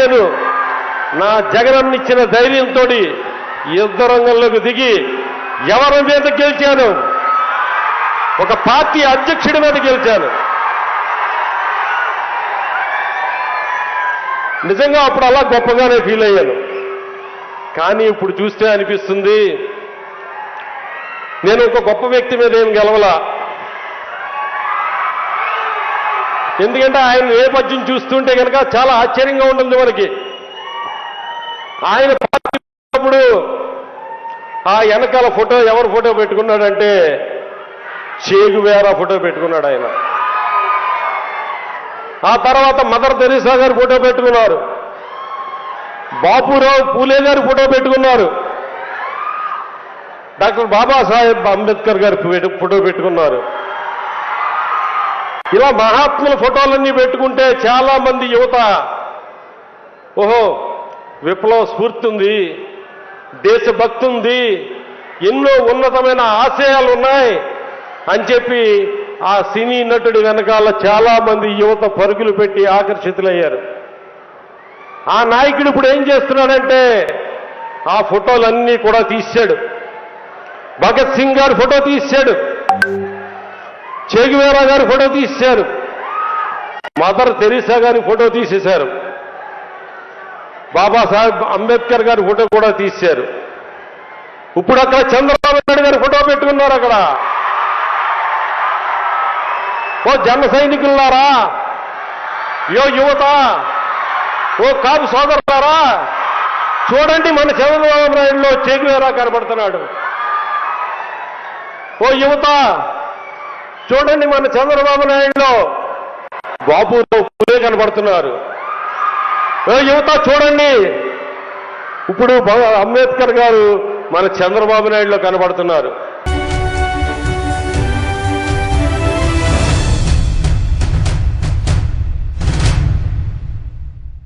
నేను నా జగనన్నిచ్చిన ధైర్యంతో యుద్ధ రంగంలోకి దిగి ఎవరి మీద గెలిచాను? ఒక పార్టీ అధ్యక్షుడి మీద గెలిచాను. నిజంగా అప్పుడు అలా గొప్పగానే ఫీల్ అయ్యాను. కానీ ఇప్పుడు చూస్తే అనిపిస్తుంది నేను ఒక గొప్ప వ్యక్తి మీద ఏం గెలవలా? ఎందుకంటే ఆయన నేపథ్యం చూస్తుంటే కనుక చాలా ఆశ్చర్యంగా ఉంటుంది మనకి. ఆయన పార్టీ ఆ వెనకాల ఫోటో ఎవరు ఫోటో పెట్టుకున్నాడంటే చేగు వేరా ఫోటో పెట్టుకున్నాడు ఆయన. ఆ తర్వాత మదర్ తెరీసా గారు ఫోటో పెట్టుకున్నారు. బాపురావు పూలే గారు ఫోటో పెట్టుకున్నారు. డాక్టర్ బాబాసాహెబ్ అంబేద్కర్ గారు ఫోటో పెట్టుకున్నారు. ఇలా మహాత్ముల ఫోటోలన్నీ పెట్టుకుంటే చాలా మంది యువత ఓహో విప్లవ స్ఫూర్తి ఉంది దేశభక్తి ఉంది ఎన్నో ఉన్నతమైన ఆశయాలు ఉన్నాయి అని చెప్పి ఆ సినీ నటుడి వెనకాల చాలా మంది యువత పరుగులు పెట్టి ఆకర్షితులయ్యారు. ఆ నాయకుడు ఇప్పుడు ఏం చేస్తున్నాడంటే ఆ ఫోటోలన్నీ కూడా తీశాడు. భగత్ సింగ్ గారు ఫోటో తీశాడు. చేగువేరా గారి ఫోటో తీసేశారు. మదర్ తెరీసా గారి ఫోటో తీసేశారు. బాబాసాహెబ్ అంబేద్కర్ గారి ఫోటో కూడా తీశారు ఇప్పుడు అక్కడ చంద్రబాబు నాయుడు గారి ఫోటో పెట్టుకున్నారు అక్కడ. ఓ జన సైనికులారా యో యువత ఓ కాపు సోదరులారా చూడండి మన చంద్రబాబు నాయుడులో చేగువేరా కనబడుతున్నాడు. ఓ యువత చూడండి మన చంద్రబాబు నాయుడులో బాబురావు పూలే కనబడుతున్నారు. యువత చూడండి. ఇప్పుడు అంబేద్కర్ గారు మన చంద్రబాబు నాయుడులో కనబడుతున్నారు.